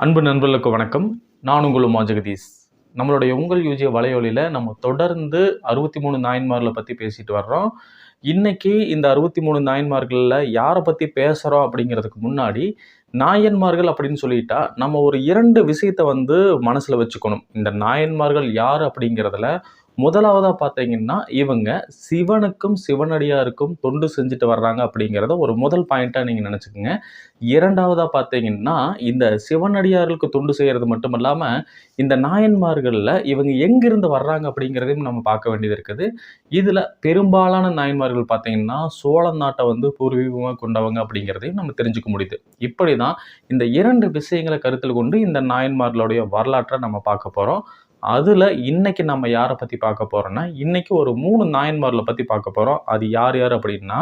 அன்பு நண்பர்களுக்கு வணக்கம். நான் உங்கள் உமா ஜெகதீஷ். நம்மளுடைய உங்கள் யூஜிய வலையொலியில் நம்ம தொடர்ந்து அறுபத்தி மூணு நாயன்மார்களை பற்றி பேசிட்டு வர்றோம். இன்னைக்கு இந்த அறுபத்தி மூணு நாயன்மார்களில் யாரை பற்றி பேசுகிறோம் அப்படிங்கிறதுக்கு முன்னாடி நாயன்மார்கள் அப்படின்னு சொல்லிட்டா நம்ம ஒரு இரண்டு விஷயத்தை வந்து மனசில் வச்சுக்கணும். இந்த நாயன்மார்கள் யார் அப்படிங்கிறதுல முதலாவதாக பார்த்தீங்கன்னா இவங்க சிவனுக்கும் சிவனடியாருக்கும் தொண்டு செஞ்சுட்டு வர்றாங்க அப்படிங்கிறத ஒரு முதல் பாயிண்ட்டாக நீங்கள் நினச்சிக்கோங்க. இரண்டாவதாக பார்த்தீங்கன்னா இந்த சிவனடியார்களுக்கு தொண்டு செய்கிறது மட்டும் இல்லாமல் இந்த நாயன்மார்களில் இவங்க எங்கிருந்து வர்றாங்க அப்படிங்கிறதையும் நம்ம பார்க்க வேண்டியது இருக்குது. இதில் பெரும்பாலான நாயன்மார்கள் பார்த்தீங்கன்னா சோழ நாட்டை வந்து பூர்வீகமாக கொண்டவங்க அப்படிங்கிறதையும் நம்ம தெரிஞ்சுக்க முடியுது. இப்படி தான் இந்த இரண்டு விஷயங்களை கருத்தில் கொண்டு இந்த நாயன்மார்களுடைய வரலாற்றை நம்ம பார்க்க போகிறோம் அதில் இன்னைக்கு நம்ம யாரை பற்றி பார்க்க போகிறோன்னா இன்றைக்கி ஒரு மூணு நாயன்மார்களை பற்றி பார்க்க போகிறோம் அது யார் யார் அப்படின்னா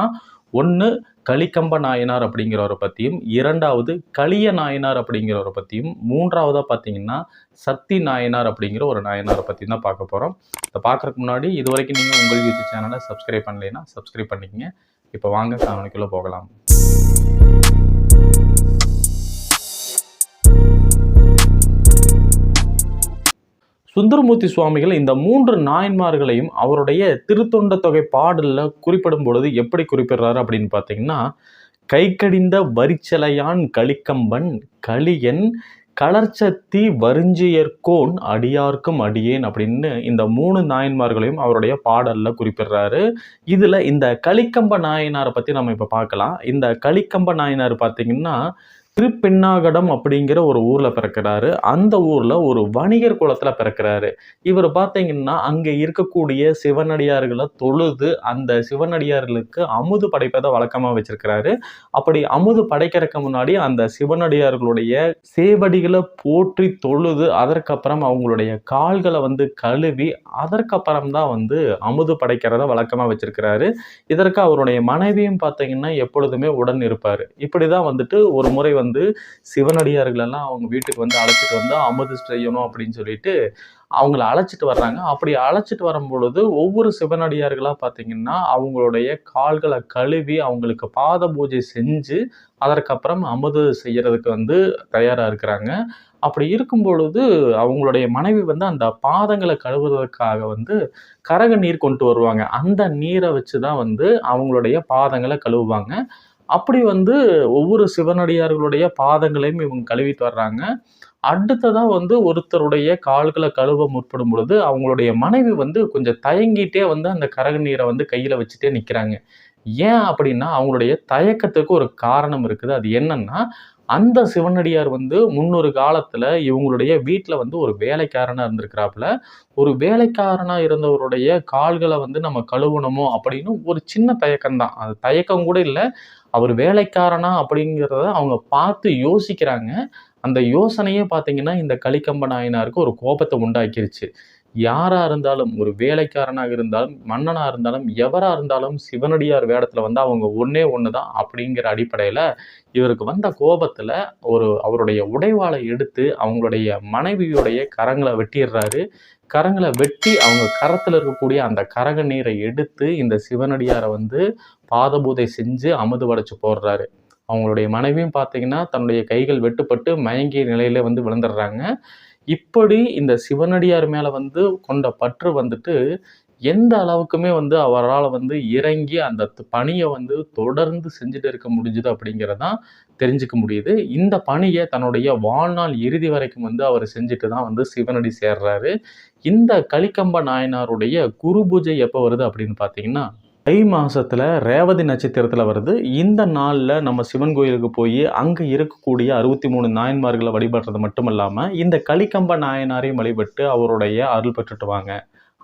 ஒன்று கலிக்கம்ப நாயனார் அப்படிங்கிறவரை பற்றியும் இரண்டாவது களிய நாயனார் அப்படிங்கிறவரை பற்றியும் மூன்றாவதாக பார்த்தீங்கன்னா சத்தி நாயனார் அப்படிங்கிற ஒரு நாயனாரை பற்றி தான் பார்க்க போகிறோம் இதை பார்க்குறதுக்கு முன்னாடி இது வரைக்கும் நீங்கள் உங்கள் யூடியூப் சேனலை சப்ஸ்கிரைப் பண்ணலைன்னா சப்ஸ்கிரைப் பண்ணிக்கங்க. இப்போ வாங்க காணொலிக்குள்ளே போகலாம். சுந்தரமூர்த்தி சுவாமிகள் இந்த மூன்று நாயன்மார்களையும் அவருடைய திருத்தொண்ட தொகை பாடலில் குறிப்பிடும் பொழுது எப்படி குறிப்பிடுறாரு அப்படின்னு பார்த்தீங்கன்னா கை கடிந்த வரிச்சலையான் கலிக்கம்பன் கலியன் கலர்ச்சத்தி வரிஞ்சியர்கோன் அடியார்க்கும் அடியேன் அப்படின்னு இந்த மூணு நாயன்மார்களையும் அவருடைய பாடலில் குறிப்பிடுறாரு. இதில் இந்த கலிக்கம்ப நாயனாரை பற்றி நம்ம இப்போ பார்க்கலாம். இந்த கலிக்கம்ப நாயனார் பார்த்தீங்கன்னா திருப்பெண்ணாகடம் அப்படிங்கிற ஒரு ஊரில் பிறக்கிறாரு. அந்த ஊரில் ஒரு வணிகர் குலத்தில் பிறக்கிறாரு. இவர் பார்த்தீங்கன்னா அங்கே இருக்கக்கூடிய சிவனடியார்களை தொழுது அந்த சிவனடியார்களுக்கு அமுது படைப்பதை வழக்கமாக வச்சிருக்கிறாரு. அப்படி அமுது படைக்கிறதுக்கு முன்னாடி அந்த சிவனடியார்களுடைய சேவடிகளை போற்றி தொழுது அதற்கப்புறம் அவங்களுடைய கால்களை வந்து கழுவி அதற்கப்புறம் தான் வந்து அமுது படைக்கிறத வழக்கமாக வச்சிருக்கிறாரு. இதற்கு அவருடைய மனைவியும் பார்த்தீங்கன்னா எப்பொழுதுமே உடன் இருப்பார். இப்படி தான் வந்துட்டு ஒரு முறை வந்து வந்து சிவனடியார்களெல்லாம் அவங்க வீட்டுக்கு வந்து அழைச்சிட்டு வந்து அமுது செய்யணும் அப்படின்னு சொல்லிட்டு அவங்கள அழைச்சிட்டு வர்றாங்க. அப்படி அழைச்சிட்டு வரும் பொழுது ஒவ்வொரு சிவனடியார்களாக பார்த்தீங்கன்னா அவங்களுடைய கால்களை கழுவி அவங்களுக்கு பாத பூஜை செஞ்சு அதற்கப்புறம் அமுது செய்யறதுக்கு வந்து தயாராக இருக்கிறாங்க. அப்படி இருக்கும் பொழுது அவங்களுடைய மனைவி வந்து அந்த பாதங்களை கழுவுறதுக்காக வந்து கரக நீர் கொண்டு வருவாங்க. அந்த நீரை வச்சு தான் வந்து அவங்களுடைய பாதங்களை கழுவுவாங்க. அப்படி வந்து ஒவ்வொரு சிவனடியார்களுடைய பாதங்களையும் இவங்க கழுவிட்டு வர்றாங்க. அடுத்ததாக வந்து ஒருத்தருடைய கால்களை கழுவ முற்படும் பொழுது அவங்களுடைய மனைவி வந்து கொஞ்சம் தயங்கிட்டே வந்து அந்த கரக நீரை வந்து கையில் வச்சுட்டே நிற்கிறாங்க ஏன் அப்படின்னா அவங்களுடைய தயக்கத்துக்கு ஒரு காரணம் இருக்குது. அது என்னன்னா அந்த சிவனடியார் வந்து முன்னொரு காலத்தில் இவங்களுடைய வீட்டில் வந்து ஒரு வேலைக்காரனாக இருந்திருக்கிறாப்புல. ஒரு வேலைக்காரனாக இருந்தவருடைய கால்களை வந்து நம்ம கழுவணுமோ அப்படின்னு ஒரு சின்ன தயக்கம்தான் அது தயக்கம் கூட இல்லை. அவர் வேலைக்காரனா அப்படிங்கிறத அவங்க பார்த்து யோசிக்கிறாங்க. அந்த யோசனையே பார்த்தீங்கன்னா இந்த கலிக்கம்ப நாயனாருக்கு ஒரு கோபத்தை உண்டாக்கிருச்சு. யாராக இருந்தாலும் ஒரு வேலைக்காரனாக இருந்தாலும் மன்னனாக இருந்தாலும் எவராக இருந்தாலும் சிவனடியார் வேடத்தில் வந்து அவங்க ஒன்றே ஒன்று தான் அப்படிங்கிற அடிப்படையில் இவருக்கு வந்த கோபத்தில் ஒரு அவருடைய உடைவாளை எடுத்து அவங்களுடைய மனைவியுடைய கரங்களை வெட்டிடுறாரு. கரங்களை வெட்டி அவங்க கரத்தில் இருக்கக்கூடிய அந்த கரக நீரை எடுத்து இந்த சிவனடியாரை வந்து பாதபூதை செஞ்சு அமுது வடைச்சு போடுறாரு. அவங்களுடைய மனைவியும் பார்த்தீங்கன்னா தன்னுடைய கைகள் வெட்டுப்பட்டு மயங்கிய நிலையில வந்து விழுந்துடுறாங்க. இப்படி இந்த சிவனடியார் மேலே வந்து கொண்ட பற்று வந்துட்டு எந்த அளவுக்குமே வந்து அவரால் வந்து இறங்கி அந்த பணியை வந்து தொடர்ந்து செஞ்சுட்டு இருக்க முடிஞ்சுது அப்படிங்கிறதான் தெரிஞ்சுக்க முடியுது. இந்த பணியை தன்னுடைய வாழ்நாள் இறுதி வரைக்கும் வந்து அவர் செஞ்சுட்டு தான் வந்து சிவனடி சேர்றாரு. இந்த கலிக்கம்ப நாயனாருடைய குரு பூஜை எப்போ வருது அப்படின்னு பார்த்தீங்கன்னா தை மாதத்தில் ரேவதி நட்சத்திரத்தில் வருது. இந்த நாளில் நம்ம சிவன் கோயிலுக்கு போய் அங்கே இருக்கக்கூடிய அறுபத்தி மூணு நாயன்மார்களை வழிபடுறது மட்டும் இல்லாமல் இந்த கலிக்கம்ப நாயனாரையும் வழிபட்டு அவருடைய அருள் பெற்றுட்டு வாங்க.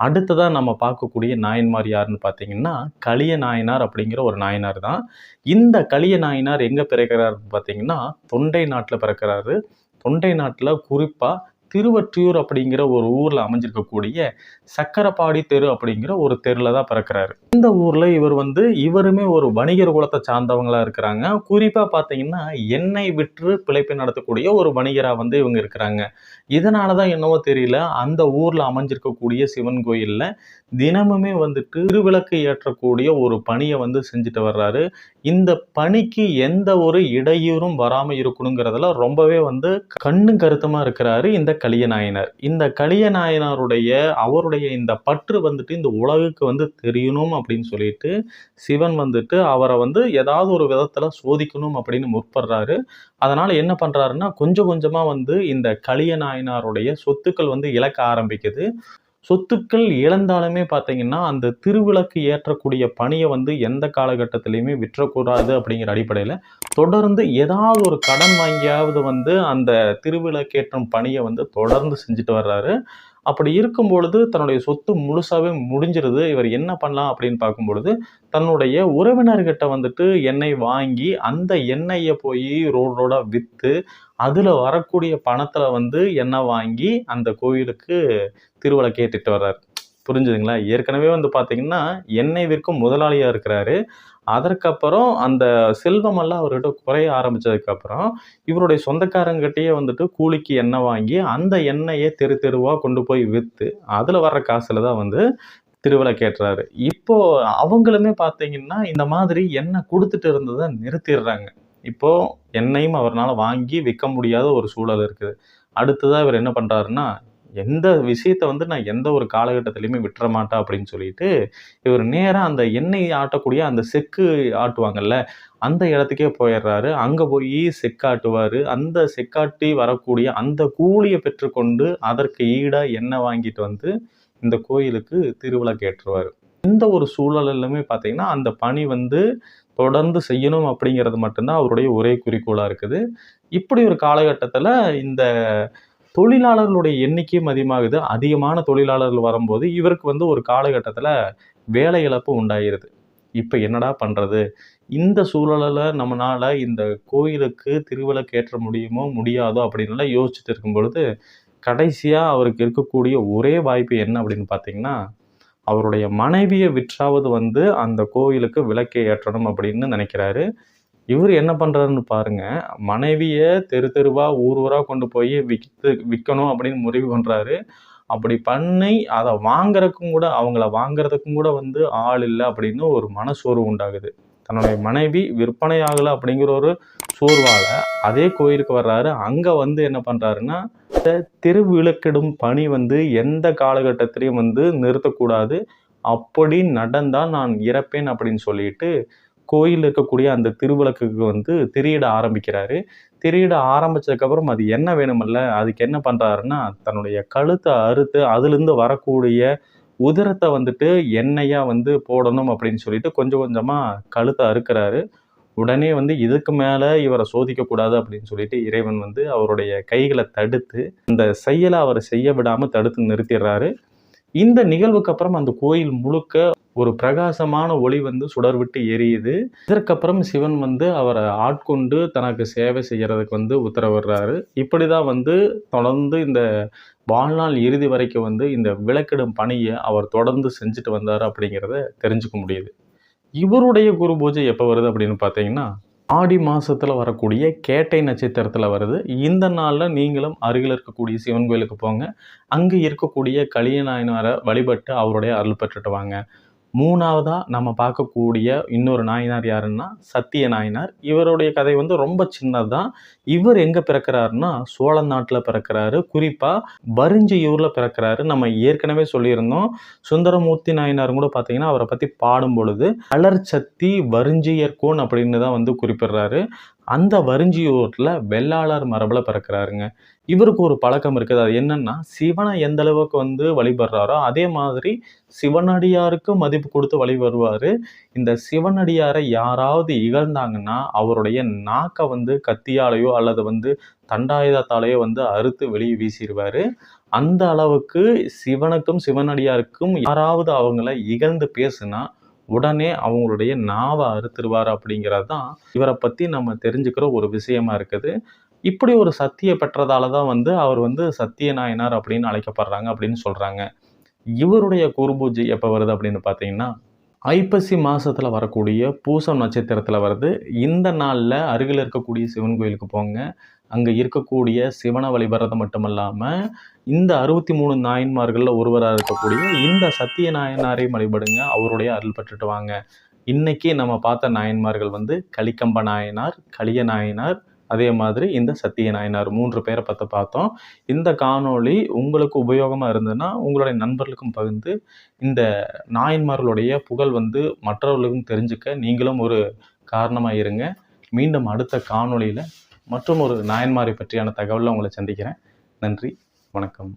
அடுத்ததாக நம்ம பார்க்கக்கூடிய நாயன்மார் யாருன்னு பார்த்தீங்கன்னா களிய நாயனார் அப்படிங்கிற ஒரு நாயனார் தான். இந்த களிய நாயனார் எங்கே பிறக்கிறாருன்னு பார்த்தீங்கன்னா தொண்டை நாட்டில் பிறக்கிறாரு. தொண்டை நாட்டில் குறிப்பாக திருவற்றியூர் அப்படிங்கிற ஒரு ஊரில் அமைஞ்சிருக்கக்கூடிய சக்கரப்பாடி தெரு அப்படிங்கிற ஒரு தெருவில் தான் பிறக்கிறாரு. இந்த ஊரில் இவர் வந்து இவருமே ஒரு வணிகர் குலத்தை சார்ந்தவங்களாக இருக்கிறாங்க. குறிப்பாக பார்த்தீங்கன்னா எண்ணெய் விற்று பிழைப்பை நடத்தக்கூடிய ஒரு வணிகராக வந்து இவங்க இருக்கிறாங்க. இதனால தான் என்னவோ தெரியல அந்த ஊரில் அமைஞ்சிருக்கக்கூடிய சிவன் கோயிலில் தினமுமே வந்துட்டு திருவிளக்கு ஏற்றக்கூடிய ஒரு பணியை வந்து செஞ்சுட்டு வர்றாரு. இந்த பணிக்கு எந்த ஒரு இடையூறும் வராமல் இருக்கணுங்கிறதுல ரொம்பவே வந்து கண்ணும் கருத்தமாக இருக்கிறாரு இந்த கலியநாயனர் இந்த கலியநாயனாருடைய அவருடைய இந்த பற்று வந்துட்டு இந்த உலகுக்கு வந்து தெரியணும் அப்படின்னு சொல்லிட்டு சிவன் வந்துட்டு அவரை வந்து ஏதாவது ஒரு விதத்தில் சோதிக்கணும் அப்படின்னு முற்படுறாரு. அதனால் என்ன பண்ணுறாருன்னா கொஞ்சம் கொஞ்சமாக வந்து இந்த கலியநாயனாருடைய சொத்துக்கள் வந்து இழக்க ஆரம்பிக்குது. சொத்துக்கள் இழந்தாலுமே பார்த்தீங்கன்னா அந்த திருவிளக்கு ஏற்றக்கூடிய பணியை வந்து எந்த காலகட்டத்திலையுமே விற்றக்கூடாது அப்படிங்கிற அடிப்படையில் தொடர்ந்து ஏதாவது ஒரு கடன் வாங்கியாவது வந்து அந்த திருவிளக்கேற்றும் பணியை வந்து தொடர்ந்து செஞ்சுட்டு வர்றாரு. அப்படி இருக்கும் பொழுது தன்னுடைய சொத்து முழுசாகவே முடிஞ்சிருது இவர் என்ன பண்ணலாம் அப்படின்னு பார்க்கும் பொழுது தன்னுடைய உறவினர்கிட்ட வந்துட்டு எண்ணெய் வாங்கி அந்த எண்ணெயை போய் ரோடு ரோடாக விற்று அதில் வரக்கூடிய பணத்தில் வந்து எண்ணெய் வாங்கி அந்த கோயிலுக்கு திருவிழா கேட்டுட்டு வர்றாரு. புரிஞ்சுதுங்களா? ஏற்கனவே வந்து பார்த்தீங்கன்னா எண்ணெய் விற்கும் முதலாளியாக இருக்கிறாரு. அதற்கப்புறம் அந்த செல்வமெல்லாம் அவர்கிட்ட குறைய ஆரம்பித்ததுக்கப்புறம் இவருடைய சொந்தக்காரங்கிட்டயே வந்துட்டு கூலிக்கு எண்ணெய் வாங்கி அந்த எண்ணெயை தெரு தெருவாக கொண்டு போய் விற்று அதில் வர்ற காசில் தான் வந்து திருவிழா கேட்டுறாரு. இப்போ அவங்களுமே பார்த்தீங்கன்னா இந்த மாதிரி எண்ணெய் கொடுத்துட்டு இருந்ததை நிறுத்திடுறாங்க. இப்போ எண்ணெயும் அவரால் வாங்கி விற்க முடியாத ஒரு சூழல் இருக்குது. அடுத்ததாக இவர் என்ன பண்ணுறாருன்னா எந்த விஷயத்த வந்து நான் எந்த ஒரு காலகட்டத்திலையுமே விட்டுற மாட்டேன் அப்படின்னு சொல்லிட்டு இவர் நேராக அந்த எண்ணெய் ஆட்டக்கூடிய அந்த செக்கு ஆட்டுவாங்கல்ல அந்த இடத்துக்கே போயிடுறாரு. அங்கே போய் செக்காட்டுவார் அந்த செக்காட்டி வரக்கூடிய அந்த கூலியை பெற்றுக்கொண்டு அதற்கு ஈடாக எண்ணெய் வாங்கிட்டு வந்து இந்த கோயிலுக்கு திருவிழா கேட்டுருவார். இந்த ஒரு சூழலிலுமே பார்த்தீங்கன்னா அந்த பணி வந்து தொடர்ந்து செய்யணும் அப்படிங்கிறது மட்டும்தான் அவருடைய ஒரே குறிக்கோளாக இருக்குது. இப்படி ஒரு காலகட்டத்தில் இந்த தொழிலாளர்களுடைய எண்ணிக்கையும் அதிகமாகுது. அதிகமான தொழிலாளர்கள் வரும்போது இவருக்கு வந்து ஒரு காலகட்டத்தில் வேலை இழப்பு உண்டாயிருது. இப்போ என்னடா பண்ணுறது இந்த சூழலில் நம்மளால் இந்த கோயிலுக்கு திருவிளக்கு ஏற்ற முடியுமோ முடியாதோ அப்படின்லாம் யோசிச்சுட்டு இருக்கும் பொழுது கடைசியாக அவருக்கு இருக்கக்கூடிய ஒரே வாய்ப்பு என்ன அப்படின்னு பார்த்தீங்கன்னா அவருடைய மனைவியை விற்றாவது வந்து அந்த கோயிலுக்கு விளக்கை ஏற்றணும் அப்படின்னு நினைக்கிறாரு. இவர் என்ன பண்ணுறாருன்னு பாருங்க. மனைவியை தெரு தெருவாக ஊர் ஊராக கொண்டு போய் விற்று விற்கணும் அப்படின்னு முடிவு பண்ணுறாரு அப்படி பண்ணி அதை வாங்குறதுக்கும் கூட அவங்கள வாங்குறதுக்கும் கூட வந்து ஆள் இல்லை அப்படின்னு ஒரு மனசோர்வு உண்டாகுது. தன்னுடைய மனைவி விற்பனை ஆகலை அப்படிங்கிற ஒரு சோர்வால் அதே கோயிலுக்கு வர்றாரு. அங்கே வந்து என்ன பண்ணுறாருன்னா இந்த திருவிளக்கிடும் பணி வந்து எந்த காலகட்டத்திலையும் வந்து நிறுத்தக்கூடாது. அப்படி நடந்தால் நான் இறப்பேன் அப்படின்னு சொல்லிட்டு கோயில் இருக்கக்கூடிய அந்த திருவிளக்குக்கு வந்து திரியிட ஆரம்பிக்கிறாரு. திரியிட ஆரம்பிச்சதுக்கப்புறம் அது என்ன வேணுமல்ல? அதுக்கு என்ன பண்ணுறாருன்னா தன்னுடைய கழுத்தை அறுத்து அதுலேருந்து வரக்கூடிய உதிரத்தை வந்துட்டு எண்ணெயாக வந்து போடணும் அப்படின்னு சொல்லிட்டு கொஞ்சம் கொஞ்சமாக கழுத்தை அறுக்கிறாரு. உடனே வந்து இதுக்கு மேலே இவரை சோதிக்கக்கூடாது அப்படின்னு சொல்லிட்டு இறைவன் வந்து அவருடைய கைகளை தடுத்து அந்த செயலை அவர் செய்ய விடாமல் தடுத்து நிறுத்திடுறாரு. இந்த நிகழ்வுக்கு அப்புறம் அந்த கோயில் முழுக்க ஒரு பிரகாசமான ஒளி வந்து சுடர் விட்டு எரியுது. இதற்கப்புறம் சிவன் வந்து அவரை ஆட்கொண்டு தனக்கு சேவை செய்கிறதுக்கு வந்து உத்தரவிடுறாரு. இப்படி தான் வந்து தொடர்ந்து இந்த வாழ்நாள் இறுதி வரைக்கும் வந்து இந்த விளக்கிடும் பணியை அவர் தொடர்ந்து செஞ்சுட்டு வந்தார் அப்படிங்கிறத தெரிஞ்சுக்க முடியுது. இவருடைய குரு பூஜை எப்போ வருது அப்படின்னு பார்த்தீங்கன்னா ஆடி மாதத்தில் வரக்கூடிய கேட்டை நட்சத்திரத்தில் வருது. இந்த நாளில் நீங்களும் அருகில் இருக்கக்கூடிய சிவன் கோயிலுக்கு போங்க. அங்கே இருக்கக்கூடிய கலியநாயனாரை வழிபட்டு அவருடைய அருள் பெற்றுட்டு வாங்க. மூணாவதாக நம்ம பார்க்கக்கூடிய இன்னொரு நாயனார் யாருன்னா சத்திய நாயனார். இவருடைய கதை வந்து ரொம்ப சின்னதுதான் இவர் எங்கே பிறக்கிறாருன்னா சோழ நாட்டில் பிறக்கிறாரு. குறிப்பாக வரிஞ்சியூரில் பிறக்கிறாரு. நம்ம ஏற்கனவே சொல்லியிருந்தோம். சுந்தரமூர்த்தி நாயனார் கூட பார்த்தீங்கன்னா அவரை பற்றி பாடும் பொழுது அலர்ச்சத்தி வரிஞ்சியர்கோன் அப்படின்னு தான் வந்து குறிப்பிடுறாரு. அந்த வரிஞ்சியூரில் வெள்ளாளர் மரபில் பிறக்கிறாருங்க. இவருக்கு ஒரு பழக்கம் இருக்குது. அது என்னன்னா சிவனை எந்த அளவுக்கு வந்து வழிபடுறாரோ அதே மாதிரி சிவனடியாருக்கு மதிப்பு கொடுத்து வழிபடுவார். இந்த சிவனடியாரை யாராவது இகழ்ந்தாங்கன்னா அவருடைய நாக்கை வந்து கத்தியாலேயோ அல்லது வந்து தண்டாயுதத்தாலேயோ வந்து அறுத்து வெளியே வீசிடுவார். அந்த அளவுக்கு சிவனுக்கும் சிவனடியாருக்கும் யாராவது அவங்கள இகழ்ந்து பேசுனா உடனே அவங்களுடைய நாவை அறுத்துருவார் அப்படிங்கிறது தான் இவரை பற்றி நம்ம தெரிஞ்சுக்கிற ஒரு விஷயமா இருக்குது. இப்படி ஒரு சத்திய பெற்றதால தான் வந்து அவர் வந்து சத்திய நாயனார் அப்படின்னு அழைக்கப்படுறாங்க அப்படின்னு சொல்கிறாங்க இவருடைய குருபூஜை எப்போ வருது அப்படின்னு பார்த்தீங்கன்னா ஐப்பசி மாதத்தில் வரக்கூடிய பூசம் நட்சத்திரத்தில் வருது. இந்த நாளில் அருகில் இருக்கக்கூடிய சிவன் கோயிலுக்கு போங்க. அங்கே இருக்கக்கூடிய சிவனை வழிபடுறது மட்டும் இல்லாமல் இந்த அறுபத்தி மூணு நாயன்மார்களில் ஒருவராக இருக்கக்கூடிய இந்த சத்திய நாயனாரையும் வழிபடுங்க. அவருடைய அருள் பெற்றுட்டு வாங்க. இன்றைக்கி நம்ம பார்த்த நாயன்மார்கள் வந்து கலிக்கம்ப நாயனார் கலிய நாயனார் அதே மாதிரி இந்த சத்திய நாயனார் மூன்று பேரை பற்றி பார்த்தோம். இந்த காணொளி உங்களுக்கு உபயோகமாக இருந்ததுன்னா உங்களுடைய நண்பர்களுக்கும் பகிர்ந்து இந்த நாயன்மார்களுடைய புகழ் வந்து மற்றவர்களுக்கும் தெரிஞ்சுக்க நீங்களும் ஒரு காரணமாக இருங்க. மீண்டும் அடுத்த காணொளியில் மற்றும் ஒரு நாயன்மாரை பற்றியான தகவலில் உங்களை சந்திக்கிறேன். நன்றி வணக்கம்.